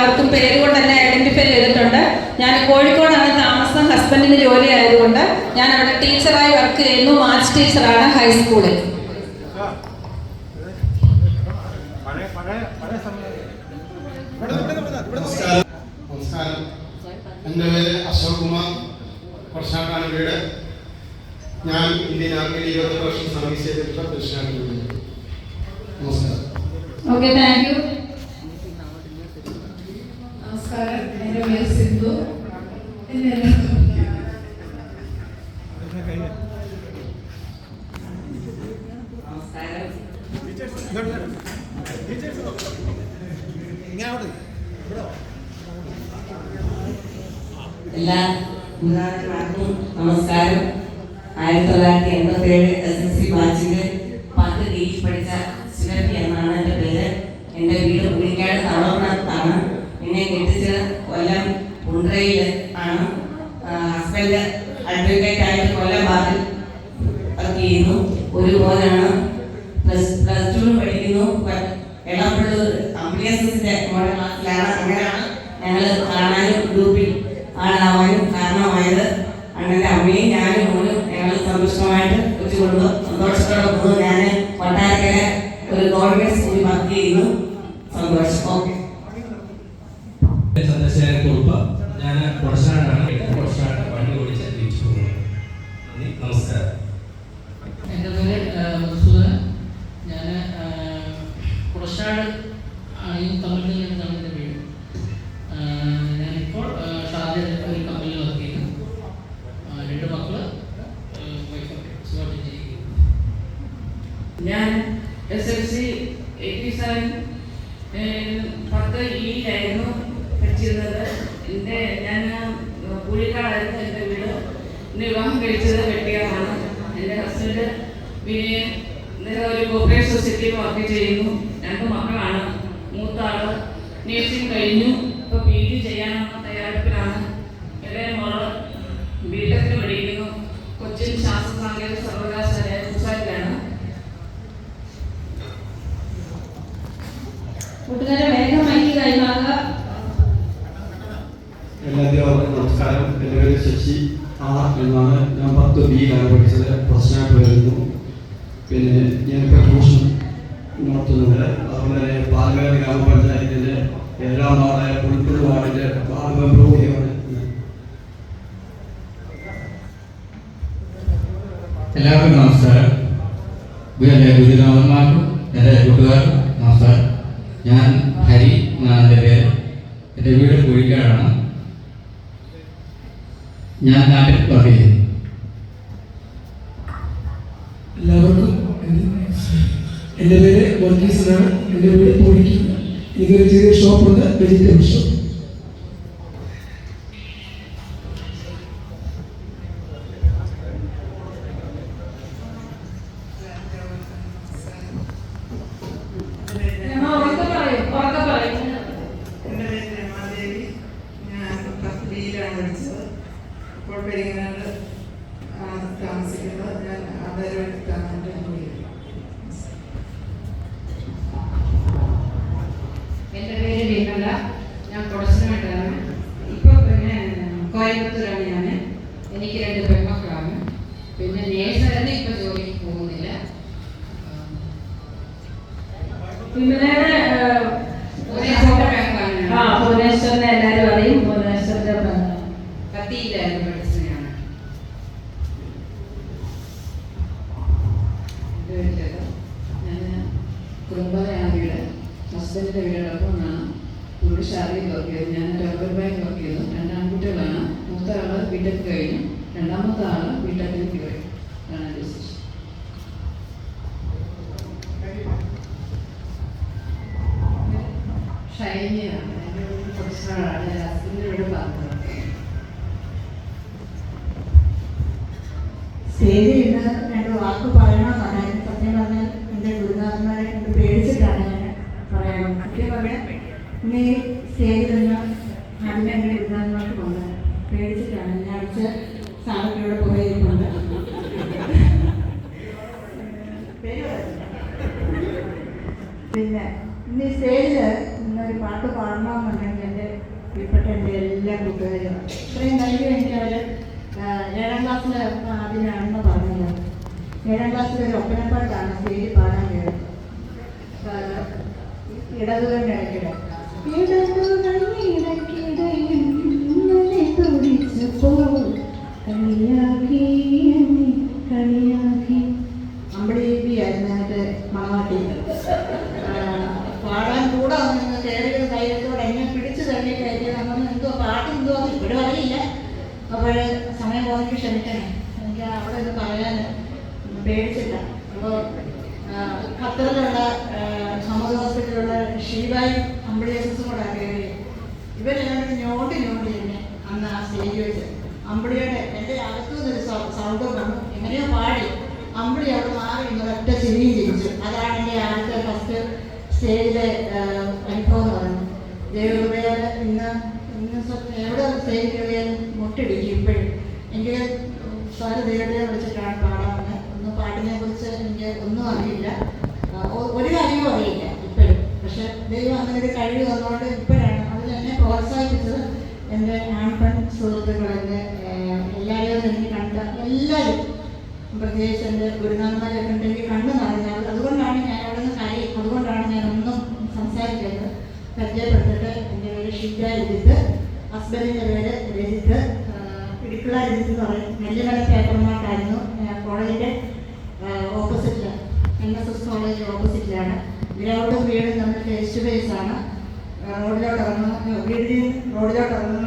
അവർക്കും പേര് കൊണ്ട് ഐഡന്റിഫൈ ചെയ്തിട്ടുണ്ട്. ഞാൻ കോഴിക്കോടാണ് താമസം ഹസ്ബൻഡിന് ജോലി ആയതുകൊണ്ട് ഞാൻ അവിടെ ടീച്ചറായി വർക്ക് ചെയ്യുന്നു. മാർച്ച് ടീച്ചറാണ് ഹൈസ്കൂളിൽ നമസ്കാരം എന്റെ പേര് അശോക് കുമാർ. വർഷാക്കാണ് വീട്. ഞാൻ ഇന്ത്യൻ ആർമിയിൽ ഇരുപത്തി വർഷം സർവീസ് ചെയ്തിട്ടുള്ള പുരുഷനാണ്. നമസ്കാരം. ഓക്കെ താങ്ക് യു നമസ്കാരം. എന്റെ പേര് സിന്ധു. എന്നെ എല്ലാ മുതിർന്നവർക്കും നമസ്കാരം ആയിരത്തി തൊള്ളായിരത്തി എൺപത്തി ഏഴ് എസ് എസ് സി ബാച്ചിൽ പത്ത് ഡിയിൽ പഠിച്ച സുരഭി എന്നാണ് എന്റെ പേര് എന്റെ വീട് പുള്ളിക്കാട് തളർന്നത്താണ് എന്നെ കെട്ടിച്ചത് കൊല്ലം കുണ്ട്രയിൽ പത്ത് ഈയിലായിരുന്നു പഠിച്ചിരുന്നത് എന്റെ ഞാൻ പുഴിക്കാടായിരുന്നു എന്റെ വീട്. എന്റെ വിവാഹം കഴിച്ചത് വെട്ടിയാറാണ്. എന്റെ ഹസ്ബൻഡ് വിനയൻ ഒരു കോപ്പറേറ്റ് സൊസൈറ്റിയിൽ വർക്ക് ചെയ്യുന്നു. രണ്ട് മക്കളാണ്. മൂത്ത ആൾ നേഴ്സിംഗ് കഴിഞ്ഞു. ഇപ്പോൾ പി ജി ചെയ്യാനുള്ള തയ്യാറെടുപ്പിലാണ്. ഇളയ മോൾ ബിടെക്കിന് പഠിക്കുന്നു. കൊച്ചിൻ ശാസ്ത്ര സാങ്കേതിക സർവകലാശാല കൂട്ടുകാരെ വേഗം മൈക്ക് കൈമാറുക. എല്ലാവർക്കും നമസ്കാരം. എന്റെ പേര് ശശി ആർ എന്നാണ്. ഞാൻ പത്ത് ബിയിലാണ് പഠിച്ചത്. പ്രശ്നമായിട്ട് വരുന്നു പിന്നെ ഞാനിപ്പോൾ ട്യൂഷൻ നടത്തുന്നുണ്ട്. അതുപോലെ തന്നെ പാലക്കാട് ഗ്രാമപഞ്ചായത്തിന്റെ ഏഴാം വാർഡായ പുൽപ്പുഴ വാർഡിന്റെ വാർഡ് മെമ്പർ കൂടിയാണ് എല്ലാവർക്കും നമസ്കാരം. ഗുരുനാഥന്മാർക്കും എന്റെ കൂട്ടുകാർക്കും നമസ്കാരം ഞാൻ ഹരി എന്നാണ് എന്റെ പേര്. എന്റെ വീട് കുഴിക്കാടാണ്. ഞാൻ നാട്ടിൽ വർക്ക് ചെയ്യുന്നു. എല്ലാവർക്കും എന്റെ- പേര് വർഗീസ് എന്നാണ്. എന്റെ വീട് പൊടിക്കും എനിക്കൊരു ചെറിയ ഷോപ്പുണ്ട് വെജിറ്റബിൾ ഷോപ്പ് വിമലയുടെ ആ എല്ലാവരും അറിയും. കത്തിയിലായിരുന്നു ഞാൻ എന്റെ വീട്ടിലത് ഞാൻ ഇവിടെ ഷാറിയിൽ വർക്ക് റബ്ബർ ബാങ്ക് വർക്ക് ചെയ്തു. രണ്ട് ആൺകുട്ടികളാണ് മൂത്ത ആൾ ബിടെക് കഴിഞ്ഞു. രണ്ടാമത്തെ ആൾ ബിടെക്കിൽ കയറി അതാണ് എന്റെ വിശേഷം ഷൈനിയാണ് എന്റെ ഞാൻ ഹസ്ബൻഡിന്റെ വീട് പറഞ്ഞത് സ്റ്റേജിൽ ഇന്ന് രണ്ട് വാക്ക് പറയണമെന്നുണ്ടായിരുന്നു സത്യം പറഞ്ഞാൽ എന്റെ ഗുരുനാഥന്മാരെ കൊണ്ട് പേടിച്ചിട്ടാണ് ഞാൻ പറയണം സത്യം ഇന്ന് ഈ സ്റ്റേജിൽ നിന്ന് അതിനെ എന്റെ ഞാൻ പിന്നെ ഇന്ന് സ്റ്റേജിൽ ഇന്നൊരു പാട്ട് പാടണമെന്നുണ്ടെങ്കിൽ എന്റെ ഇപ്പോഴത്തെ എന്റെ എല്ലാ കൂട്ടുകാരും ഇത്രയും ധൈര്യം എനിക്ക് അവർ ഏഴാം ക്ലാസ്സിൽ ആദ്യമാണെന്ന് പറഞ്ഞത് ഏഴാം ക്ലാസ്സിൽ ഒരു ഒപ്പനപ്പാട്ടാണ് സ്റ്റേജിൽ പാടാൻ കയറി കളിയാക്കി അമ്പടിയായിരുന്നു അതിന്റെ മണവാട്ടി പാടാൻ കൂടെ അപ്പോൾ സമയം പോകുന്നെങ്കിൽ ക്ഷമിക്കണേ. എനിക്ക് അവിടെ ഒന്ന് പറയാൻ പേടിച്ചില്ല. അപ്പോൾ ഖത്തറിലുള്ള ഹമദ് ഹോസ്പിറ്റലിലുള്ള ഷീബായും അമ്പിളിയസും കൂടെ കയറി. ഇവരെല്ലാം ഞോണ്ടി ഞോണ്ടി തന്നെ അന്ന് ആ സ്റ്റേജ് വെച്ച് അമ്പിളിയുടെ എന്റെ അകത്തുനിന്നൊരു സൗണ്ടും വന്നു. എങ്ങനെയോ പാടി. അമ്പിളി അവിടെ മാറി ഒറ്റ ചിരിയും ചിരിച്ചു. അതാണ് എന്റെ ആദ്യത്തെ ഫസ്റ്റ് സ്റ്റേജിലെ അനുഭവം എന്ന് പറയുന്നത്. ദൈവകൃപയാൽ ഇന്ന് ഇന്ന് എവിടെ സ്റ്റേജ് ഒന്നും അറിയില്ല. ഒരു കാര്യവും അറിയില്ല ഇപ്പോഴും. പക്ഷെ ദൈവം അങ്ങനെ ഒരു കഴിവ് തന്നുകൊണ്ട് ഇപ്പോഴാണ് അതിൽ എന്നെ പ്രോത്സാഹിപ്പിച്ചത് എന്റെ ആൺപെൺ സുഹൃത്തുക്കൾ എന്റെ എല്ലാവരെയും എനിക്ക് കണ്ട എല്ലാവരും പ്രത്യേകിച്ച് എന്റെ ഗുരുനാഥന്മാരൊക്കെ ഉണ്ടെങ്കിൽ കണ്ണു നിറഞ്ഞാൽ അതുകൊണ്ടാണ് ഞാൻ അവിടെ നിന്ന് കരയും. അതുകൊണ്ടാണ് ഞാൻ ഒന്നും സംസാരിക്കുന്നത് പരിചയപ്പെട്ടിട്ട് എന്റെ പേര് ഷിജ രജിത്ത്. ഹസ്ബൻഡിന്റെ പേര് രജിത്ത്. ഇടുക്കള രജിത്ത് എന്ന് പറയും. നെല്ലിമല रोडच्या कारणाने रोडच्या कारणाने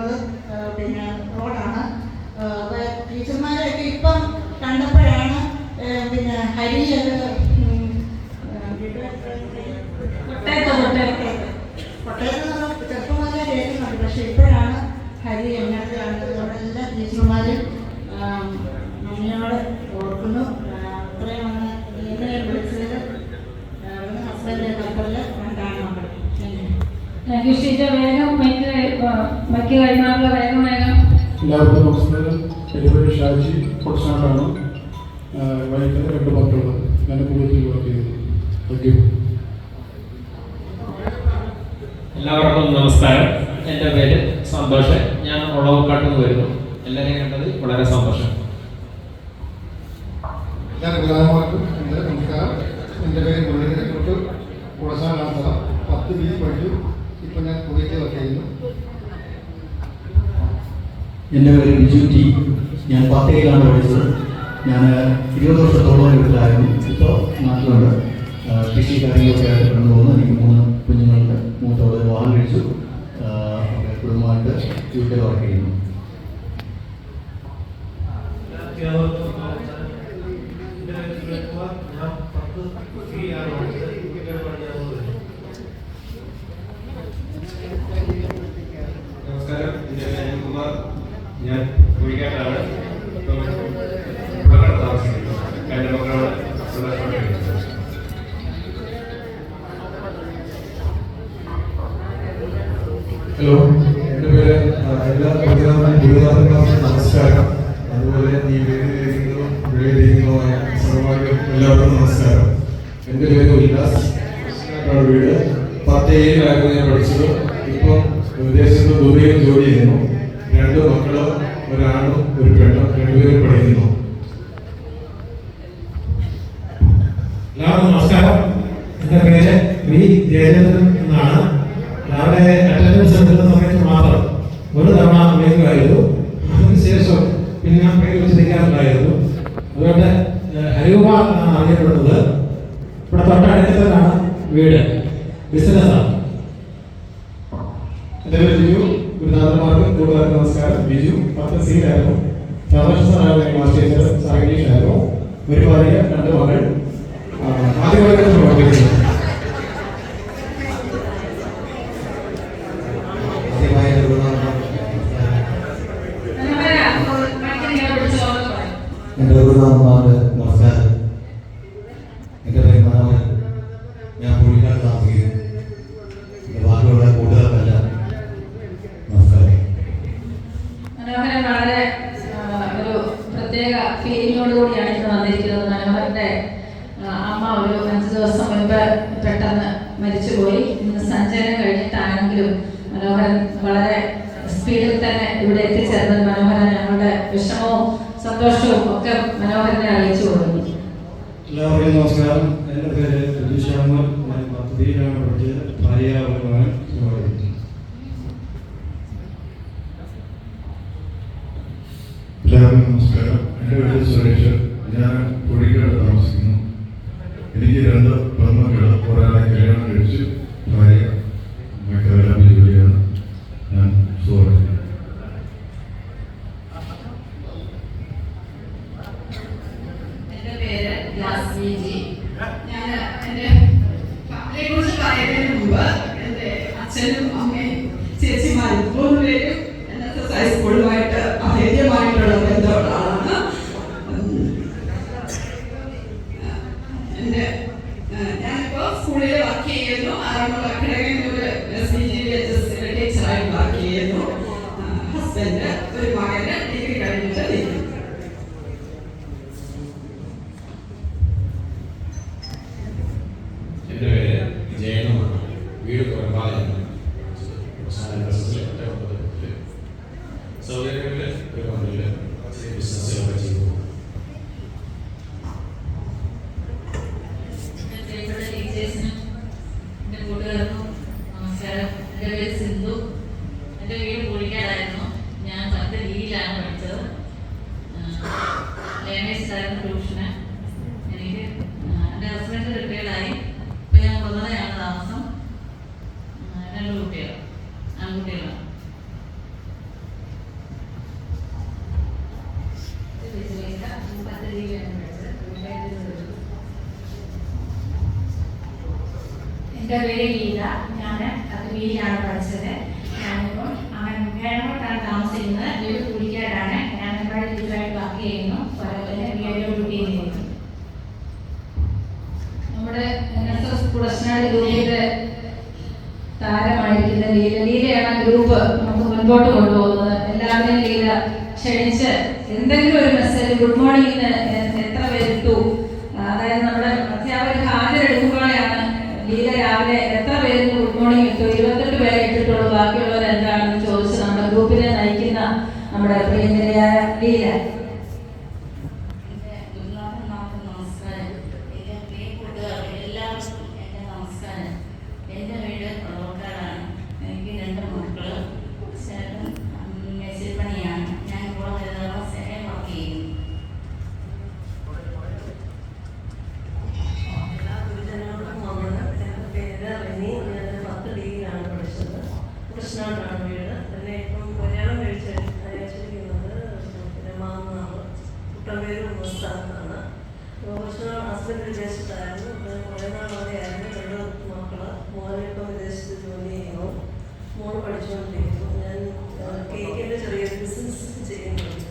വേഗം വേഗം. എല്ലാവർക്കും നമസ്കാരം. എന്റെ പേര് ഷാജി പൊട്ടനാട്ടാണ് വൈകിട്ട് രണ്ട് മക്കൾ ഞാൻ കൂടുതൽ വർക്ക് ചെയ്യുന്നു. താങ്ക് യു എല്ലാവർക്കും നമസ്കാരം. എന്റെ പേര് സന്തോഷ്. ഞാൻ ഉളവക്കാട്ട് നിന്ന് വരുന്നു. എല്ലാവരെയും കണ്ടത് വളരെ സന്തോഷം. ഞാൻ ഗുരുനാഥന്മാർക്കും എന്റെ നമസ്കാരം. എന്റെ പേര് മുരളീധരൻ തൊട്ട് കുളശാലാന്തറ പത്ത് ബി പഠിച്ചു. ഇപ്പം ഞാൻ കുവൈറ്റ് വർക്ക് ചെയ്യുന്നു. എന്റെ പേര് ബിജു ടി ഞാൻ പത്തേക്കാണ് പഠിച്ചത്. ഞാൻ ഇരുപത് വർഷത്തോളം വീട്ടിലായിരുന്നു. ഇപ്പോൾ നാട്ടിലുണ്ട് കൃഷി കാര്യങ്ങളൊക്കെ ആയിട്ട് കടന്നു പോകുന്നു. എനിക്ക് മൂന്ന് കുഞ്ഞുങ്ങളുണ്ട്. മൂത്തോടെ വിവാഹം കഴിച്ചു. കുടുംബമായിട്ട് വീട്ടിൽ വർക്ക് ചെയ്യുന്നു. ഹലോ. എന്റെ പേര് എല്ലാ ഗുരുനാഥൻ ഗുരുനാഥന്മാർക്കും നമസ്കാരം. അതുപോലെ ഈ വേദിയിലിരിക്കുന്നതും വേദിയിലിരിക്കുന്നതുമായ സർവാംഗം എല്ലാവർക്കും നമസ്കാരം. എന്റെ പേര് ഉല്ലാസ്. വീട്. പത്തേഴിലായിരുന്നു ഞാൻ പഠിച്ചത്. ഇപ്പം വിദേശത്ത് ദുബൈയിൽ ജോലി ചെയ്യുന്നു. രണ്ട് മക്കളും ഒരാണും ഒരു പെണ്ണും രണ്ടുപേരും പഠിക്കുന്നു. എല്ലാവർക്കും നമസ്കാരം. എന്റെ പേര് വി ജയചന്ദ്രൻ എന്നാണ്. രാവിലെ അറിയപ്പെടുന്നത് ഇവിടെ തൊട്ടടുത്തതാണ് വീട്. ബിസിനസ്സാണ് എന്റെ പേര് ബിജു ഗുരുനാഥന്മാർക്ക് കൂടുതൽ നമസ്കാരം. ബിജു പത്ത് സീലായിരുന്നു രാധാകൃഷ്ണനായിരുന്നു മാസ്റ്റർ ടീച്ചർ സാഗരീഷായിരുന്നു ഒരു ഭാര്യ രണ്ട് മകൾ ആ, ആദ്യമായിട്ട് പ്രവർത്തിക്കുന്നു ആദ്യമായി ഗുരുനാഥൻ എന്റെ ഗുരുനാഥന്മാർക്ക് നമസ്കാരം എന്റെ പേര് മനോഹരൻ ഞാൻ പുള്ളിക്കാട് താമസിക്കുന്നു എന്റെ ബാക്കിയുള്ള കൂടുതലല്ല നമസ്കാരം മനോഹരൻ വളരെ ആ, ഒരു പ്രത്യേക കൂടിയാണ് വന്നിരിക്കുന്നത് മനോഹരന്റെ അമ്മ ഒരു അഞ്ച് ദിവസം മുൻപ് പെട്ടെന്ന് മരിച്ചുപോയി. ഇന്ന് സഞ്ചാരം കഴിഞ്ഞിട്ടാണെങ്കിലും മനോഹരൻ വളരെ സ്പീഡിൽ തന്നെ ഇവിടെ എത്തിച്ചേർന്നത് മനോഹരൻ ഞങ്ങളുടെ വിഷമവും സന്തോഷവും ഒക്കെ മനോഹരനെ അറിയിച്ചു കൊടുക്കുന്നു എല്ലാവർക്കും നമസ്കാരം. എന്റെ പേര് രജീഷ് അഹമ്മദ് ഞാൻ പദ്ധതിയിലാണ് പഠിച്ചത്. ഭാര്യ ഒരു മകൻ സുഖമായിരിക്കുന്നു എല്ലാവർക്കും നമസ്കാരം എന്റെ പേര് സുരേഷ് ഞാൻ കുഴിക്കാട് താമസിക്കുന്നു. എനിക്ക് രണ്ട് പെൺമക്കൾ ഒരാളെ കല്യാണം കഴിച്ചു ഭാര്യ മക്കളെല്ലാം ജോലിയാണ് ഞാൻ സുഹൃത്ത് എന്റെ പേര് യാസ്മി ജി ഞാൻ എന്റെ ഫാമിലിയെ കുറിച്ച് പറയുന്നതിന് മുമ്പ് എന്റെ അച്ഛനും അമ്മയും ചേച്ചിമാരും മൂന്ന് പേരും എൻ എസ് എസ് ഹൈസ്കൂളുമായിട്ട് അഭേദ്യമായിട്ടുള്ള ബന്ധമുള്ള ആളാണ് എന്റെ ഞാനിപ്പോൾ സ്കൂളിൽ വർക്ക് ചെയ്യുന്നു Aranmula അക്കാഡമിയിൽ S D G H S ടീച്ചറായി work ചെയ്യുന്നു ഹസ്ബൻഡ് ഒരു മകന് ഡിഗ്രി കഴിഞ്ഞിട്ട് നിൽക്കുന്നു എന്റെ പേര് ജയനുമാണ് വീട് കൊരമ്പാലയാണ് അവസാന ദിവസത്തിൽ ഒറ്റ ഒമ്പത് മുതൽ സൗദി അറേബ്യയിൽ ഒരു കമ്പനിയിൽ ചെറിയ ബിസിനസ്സുകളൊക്കെ ചെയ്തു എന്റെ പ്രിയപ്പെട്ട ടീച്ചേഴ്സിനും എന്റെ കൂട്ടുകാർക്കും നമസ്കാരം എന്റെ പേര് സിന്ധു എന്റെ വീട് പുളിക്കാടായിരുന്നു ഞാൻ പത്ത് ഡിയിലാണ് പഠിച്ചത് ലേണേഴ്സിലായിരുന്നു ട്യൂഷന് എനിക്ക് ആ, എന്റെ ഹസ്ബൻഡ് റിട്ടയർഡായി ഇപ്പം ഞാൻ കൊല്ലതയാണ് താമസം ആ, രണ്ട് കുട്ടികൾ ആൺകുട്ടികളാണ് പത്ത് ഡിയിലാണ് പഠിച്ചത് എന്റെ പേര് ഗീത ഞാൻ കത്തുവീലാണ് പഠിച്ചത് ഞാനിപ്പം അങ്ങനെയാണ് താമസിക്കുന്നത്. ഒരു കുടിക്കാടാണ് ഞാൻ ഇവിടെ ടീച്ചറായിട്ട് വർക്ക് ചെയ്യുന്നു. വീഡിയോ ഡ്യൂട്ടി ചെയ്യുന്നു. നമ്മുടെ കുളശ്ശനാട് ഗ്രൂപ്പിന്റെ താരമായിരിക്കുന്ന ലീല. ലീലയാണ് ഗ്രൂപ്പ് നമുക്ക് മുൻപോട്ട് കൊണ്ടുപോകുന്നത്. എല്ലാവരെയും ലീല ക്ഷണിച്ച് എന്തെങ്കിലും ഒരു മെസ്സേജ് ഗുഡ് മോർണിംഗിന് എത്ര പേരിട്ടു? അതായത് നമ്മുടെ നമ്മുടെ പ്രിയങ്കരയായ ലീല ഗുരുനാഥന്മാർക്ക് നമസ്കാരം എന്റെ പ്രിയ കൂട്ടുകാർക്ക് എല്ലാവർക്കും എന്റെ നമസ്കാരം എന്റെ വീട് കൊളവക്കാടാണ് എനിക്ക് രണ്ട് മക്കൾ ചേട്ടൻ മേശിരിപ്പണിയാണ് ഞാൻ ഇപ്പോൾ ഹരിതകർമ്മസേനയിൽ വർക്ക് ചെയ്യുന്നു എല്ലാ ഗുരുജനങ്ങൾക്കും നമ്മുടെ എന്റെ പേര് റിനി ഞാൻ പത്ത് ഡിഗ്രിയിലാണ് പഠിച്ചത് കൃഷ്ണനാണ് വീട് എന്നെ ഇപ്പം കല്യാണം കഴിച്ച് അയച്ചിരിക്കുന്നത് പിന്നെ മാന്നാണ് കുട്ടമ്പേര് മുസ്താഖാണ് കൃഷ്ണ ഹസ്ബൻഡ് വിദേശത്തായിരുന്നു അപ്പോൾ കുറേ നാൾ അവിടെയായിരുന്നു രണ്ട് മക്കൾ മോനെ ഇപ്പം വിദേശത്ത് ജോലി ചെയ്യുന്നു മോൾ പഠിച്ചുകൊണ്ടിരിക്കുന്നു ഞാൻ കേക്കിന്റെ ചെറിയ ബിസിനസ് ചെയ്യുന്നുണ്ട്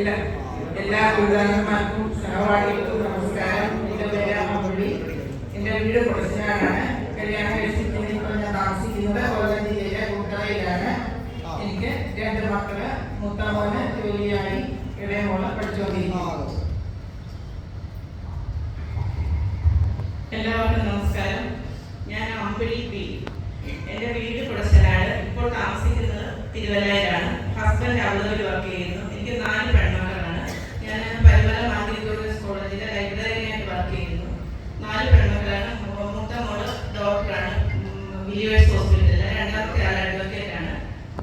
എല്ലാ എല്ലാ കൂട്ടുകാരന്മാർക്കും സഹപാഠികൾക്കും നമസ്കാരം. എന്റെ പേര് അമ്മപുള്ളി എന്റെ വീട് കുറച്ചാണ് കല്യാണം കഴിച്ചിട്ട് ഇപ്പോൾ ഞാൻ താമസിക്കുന്നത് കൊല്ലം ജില്ലയിലെ കൂട്ടറയിലാണ്. എനിക്ക് രണ്ട് മക്കൾ മൂത്ത ജോലിയായി ഇടയ മോൾ പഠിച്ചുകൊണ്ടിരിക്കുന്നു. എല്ലാവർക്കും നമസ്കാരം. ഞാൻ അമ്പിളി പി. എന്റെ വീട് കുടശനാട് ഇപ്പോൾ താമസിക്കുന്നത് തിരുവല്ലയിലാണ്. ഹസ്ബൻഡ് അവിടുന്ന് വർക്ക് ചെയ്യുന്നു. നാല് പെൺമക്കളാണ് ഞാൻ പരിമല മാഗ്രിഗോറിയസ് കോളേജിലെ ലൈബ്രറിയായിട്ട് വർക്ക് ചെയ്യുന്നു. നാല് പെൺമക്കളാണ് മൂത്ത മോൾ ഡോക്ടറാണ്. വിലിയേഴ്സ് ഹോസ്പിറ്റലിൽ രണ്ടാമത്തെ ആൾ ആണ്.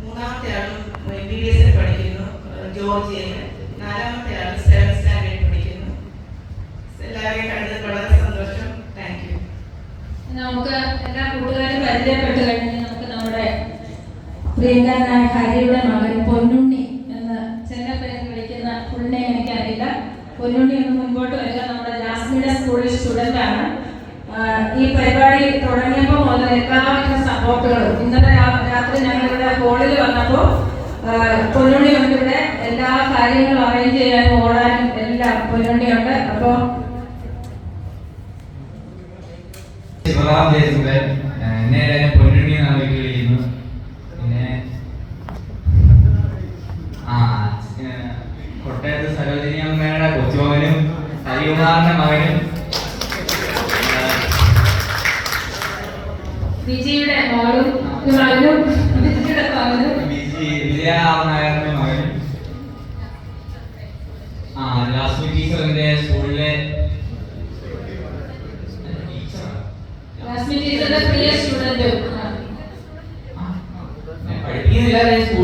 മൂന്നാമത്തെ ആളും ബി എസിൽ പഠിക്കുന്നു ജോർജിയയിൽ നാലാമത്തെ ആൾ സെവൻ സ്റ്റാൻഡേർഡ് പഠിക്കുന്നു. എല്ലാവരെയും കണ്ടത് വളരെ സന്തോഷം. താങ്ക് യു നമുക്ക് എല്ലാ കൂട്ടുകാരും പരിചയപ്പെട്ട് കഴിഞ്ഞാൽ നമുക്ക് നമ്മുടെ പ്രിയങ്കരനായ ഹരിയുടെ മകൻ പൊന്നുണ്ണി പൊന്നുണ്ണി നിന്ന് മുൻപോട്ട് വരിക നമ്മുടെ ജാസ്മിയുടെ സ്കൂളിൽ സ്റ്റുഡന്റ് ആണ്. ഈ പരിപാടി തുടങ്ങിയപ്പോൾ മുതൽ എല്ലാവിധ സപ്പോർട്ടുകളും ഇന്നലെ രാ- രാത്രി ഞങ്ങളിവിടെ ഹോളിൽ വന്നപ്പോൾ പൊന്നുണ്ണി ഉണ്ട് എല്ലാ കാര്യങ്ങളും അറേഞ്ച് ചെയ്യാനും ഓടാനും എല്ലാം പൊന്നുണ്ണിയുണ്ട് അപ്പോൾ ഇബ്രാഹിം actividades